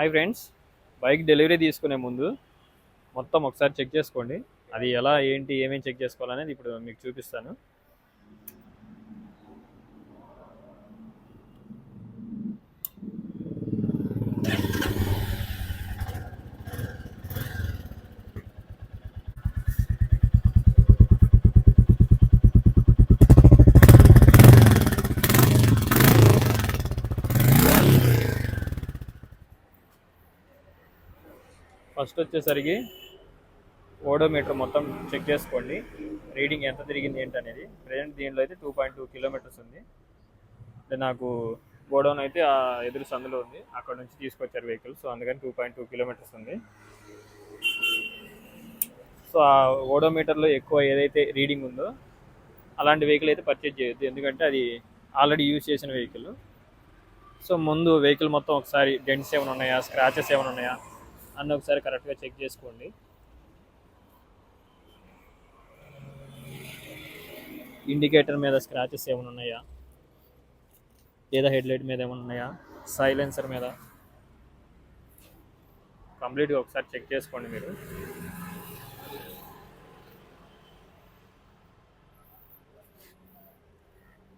Hi friends. Bike delivery తీసుకునే ముందు మొత్తం ఒకసారి చెక్ చేసుకోండి. అది ఎలా ఏంటి ఏమేమి చెక్ చేసుకోవాలనేది ఇప్పుడు మీకు చూపిస్తాను. ఫస్ట్ వచ్చేసరికి ఓడోమీటర్ మొత్తం చెక్ చేసుకోండి. రీడింగ్ ఎంత తిరిగింది ఏంటి అనేది ప్రజెంట్ దీనిలో అయితే టూ పాయింట్ టూ కిలోమీటర్స్ ఉంది. అంటే నాకు గోడౌన్ అయితే ఆ ఎదురు సందులో ఉంది. అక్కడ నుంచి తీసుకొచ్చారు వెహికల్. సో అందుకని టూ పాయింట్ టూ కిలోమీటర్స్ ఉంది. సో ఆ ఓడోమీటర్లో ఎక్కువ ఏదైతే రీడింగ్ ఉందో అలాంటి వెహికల్ అయితే పర్చేజ్ చేయొద్దు. ఎందుకంటే అది ఆల్రెడీ యూజ్ చేసిన వెహికల్. సో ముందు వెహికల్ మొత్తం ఒకసారి డెంట్స్ ఏమైనా ఉన్నాయా? స్క్రాచెస్ ఏమైనా ఉన్నాయా? అన్న ఒకసారి కరెక్ట్గా చెక్ చేసుకోండి. ఇండికేటర్ మీద స్క్రాచెస్ ఏమైనా ఉన్నాయా? లేదా హెడ్లైట్ మీద ఏమైనా ఉన్నాయా? సైలెన్సర్ మీద. కంప్లీట్గా ఒకసారి చెక్ చేసుకోండి మీరు.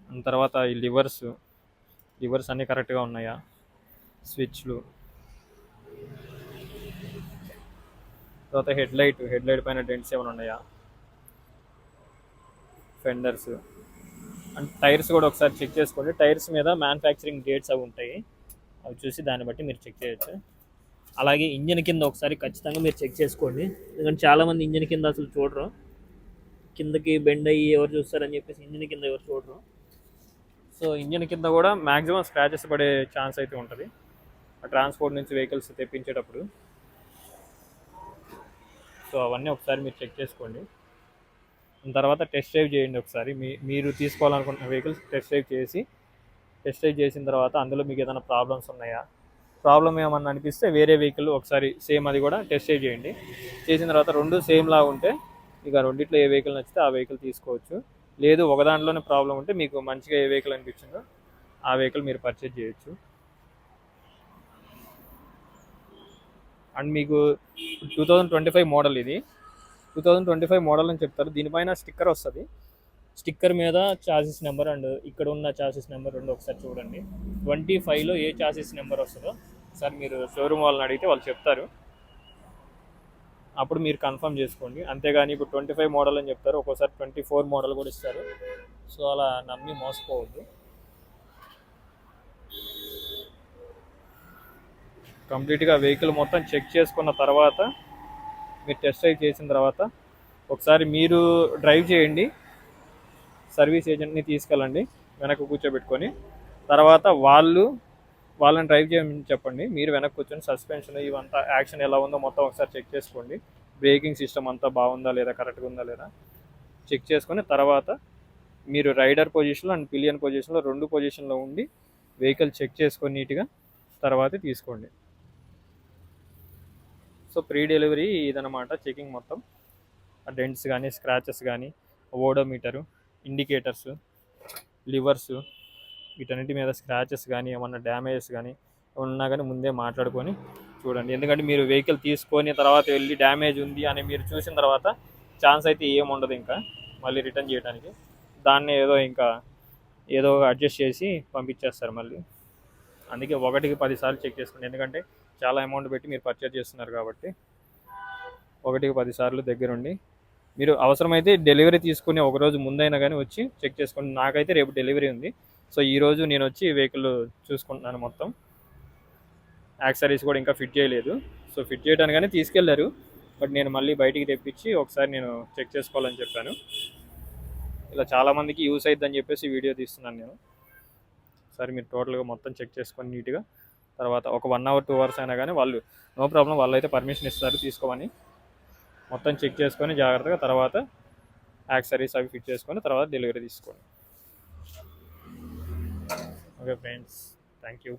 దాని తర్వాత ఈ లివర్స్ లివర్స్ అన్నీ కరెక్ట్గా ఉన్నాయా? స్విచ్లు. తర్వాత హెడ్ లైట్ హెడ్ లైట్ పైన డెంట్స్ ఏమైనా ఉన్నాయా? ఫెండర్స్. అండ్ టైర్స్ కూడా ఒకసారి చెక్ చేసుకోండి. టైర్స్ మీద మ్యానుఫ్యాక్చరింగ్ డేట్స్ అవి ఉంటాయి. అవి చూసి దాన్ని బట్టి మీరు చెక్ చేయొచ్చు. అలాగే ఇంజిన్ కింద ఒకసారి ఖచ్చితంగా మీరు చెక్ చేసుకోండి. ఎందుకంటే చాలామంది ఇంజిన్ కింద అసలు చూడరు. కిందకి బెండ్ అయ్యి ఎవరు చూస్తారని చెప్పేసి ఇంజిన్ కింద ఎవరు చూడరు. సో ఇంజిన్ కింద కూడా మ్యాక్సిమం స్క్రాచెస్ పడే ఛాన్స్ అయితే ఉంటుంది. ట్రాన్స్పోర్ట్ నుంచి వెహికల్స్ తెప్పించేటప్పుడు. సో అవన్నీ ఒకసారి మీరు చెక్ చేసుకోండి. తర్వాత టెస్ట్ డ్రైవ్ చేయండి ఒకసారి. మీ మీరు తీసుకోవాలనుకుంటున్న వెహికల్స్ టెస్ట్ డ్రైవ్ చేసి టెస్ట్ డ్రైవ్ చేసిన తర్వాత అందులో మీకు ఏదైనా ప్రాబ్లమ్స్ ఉన్నాయా? ప్రాబ్లం ఏమన్నా అనిపిస్తే వేరే వెహికల్ ఒకసారి సేమ్ అది కూడా టెస్ట్ డ్రైవ్ చేయండి. చేసిన తర్వాత రెండు సేమ్లా ఉంటే ఇక రెండిట్లో ఏ వెహికల్ నచ్చితే ఆ వెహికల్ తీసుకోవచ్చు. లేదు ఒకదాంట్లోనే ప్రాబ్లం ఉంటే మీకు మంచిగా ఏ వెహికల్ అనిపించిందో ఆ వెహికల్ మీరు పర్చేజ్ చేయొచ్చు. అండ్ మీకు two thousand twenty five model ఇది. Two thousand twenty five model అని చెప్తారు. దీనిపైన స్టిక్కర్ వస్తుంది. స్టిక్కర్ మీద చాసిస్ నెంబర్ అండ్ ఇక్కడ ఉన్న చాసిస్ నెంబర్ రెండు ఒకసారి చూడండి. ట్వంటీ ఫైవ్లో ఏ చాసిస్ నెంబర్ వస్తుందో సార్ మీరు షోరూమ్ వాళ్ళని అడిగితే వాళ్ళు చెప్తారు. అప్పుడు మీరు కన్ఫర్మ్ చేసుకోండి. అంతేగాని ఇప్పుడు ట్వంటీ ఫైవ్ మోడల్ అని చెప్తారు. ఒక్కోసారి ట్వంటీ ఫోర్ మోడల్ కూడా ఇస్తారు. సో అలా నమ్మి మోసపోవద్దు. కంప్లీట్గా వెహికల్ మొత్తం చెక్ చేసుకున్న తర్వాత మీరు టెస్ట్ డ్రైవ్ చేసిన తర్వాత ఒకసారి మీరు డ్రైవ్ చేయండి. సర్వీస్ ఏజెంట్ని తీసుకెళ్ళండి. వెనక కూర్చోబెట్టుకొని. తర్వాత వాళ్ళు వాళ్ళని డ్రైవ్ చేయమని చెప్పండి. మీరు వెనక్కి కూర్చొని సస్పెన్షన్ ఇవంతా యాక్షన్ ఎలా ఉందో మొత్తం ఒకసారి చెక్ చేసుకోండి. బ్రేకింగ్ సిస్టమ్ అంతా బాగుందా లేదా కరెక్ట్గా ఉందా లేదా? చెక్ చేసుకొని తర్వాత మీరు రైడర్ పొజిషన్లో అండ్ పిలియన్ పొజిషన్లో రెండు పొజిషన్లో ఉండి వెహికల్ చెక్ చేసుకొని నీట్గా తర్వాత తీసుకోండి. సో ప్రీ డెలివరీ ఇదనమాట చెకింగ్ మొత్తం. డెంట్స్ కానీ స్క్రాచెస్ కానీ ఓడోమీటరు ఇండికేటర్స్ లివర్స్ వీటన్నిటి మీద స్క్రాచెస్ కానీ ఏమన్నా డ్యామేజెస్ కానీ ఉన్నా కానీ ముందే మాట్లాడుకొని చూడండి. ఎందుకంటే మీరు వెహికల్ తీసుకొని తర్వాత వెళ్ళి డ్యామేజ్ ఉంది అని మీరు చూసిన తర్వాత ఛాన్స్ అయితే ఏముండదు ఇంకా మళ్ళీ రిటర్న్ చేయడానికి. దాన్ని ఏదో ఇంకా ఏదో అడ్జస్ట్ చేసి పంపించేస్తారు మళ్ళీ. అందుకే ఒకటికి పదిసార్లు చెక్ చేసుకోండి ఎందుకంటే చాలా అమౌంట్ పెట్టి మీరు పర్చేజ్ చేస్తున్నారు కాబట్టి ఒకటికి పదిసార్లు దగ్గరుండి. మీరు అవసరమైతే డెలివరీ తీసుకుని ఒక రోజు ముందైనా కానీ వచ్చి చెక్ చేసుకోండి. నాకైతే రేపు డెలివరీ ఉంది. సో ఈరోజు నేను వచ్చి వెహికల్ చూసుకుంటున్నాను మొత్తం. యాక్సరీస్ కూడా ఇంకా ఫిట్ చేయలేదు. సో ఫిట్ చేయడానికనే కానీ తీసుకెళ్ళారు. బట్ నేను మళ్ళీ బయటికి తెప్పించి ఒకసారి నేను చెక్ చేసుకోవాలని చెప్పాను. ఇలా చాలామందికి యూస్ అవుతుందని చెప్పేసి వీడియో తీస్తున్నాను నేను. సరే మీరు టోటల్గా మొత్తం చెక్ చేసుకొని నీట్గా తర్వాత ఒక వన్ అవర్ టూ అవర్స్ అయినా కానీ వాళ్ళు నో ప్రాబ్లం వాళ్ళు అయితే పర్మిషన్ ఇస్తారు తీసుకోమని. మొత్తం చెక్ చేసుకొని జాగ్రత్తగా తర్వాత యాక్సరీస్ అవి ఫిట్ చేసుకొని తర్వాత డెలివరీ తీసుకోండి. Okay friends thank you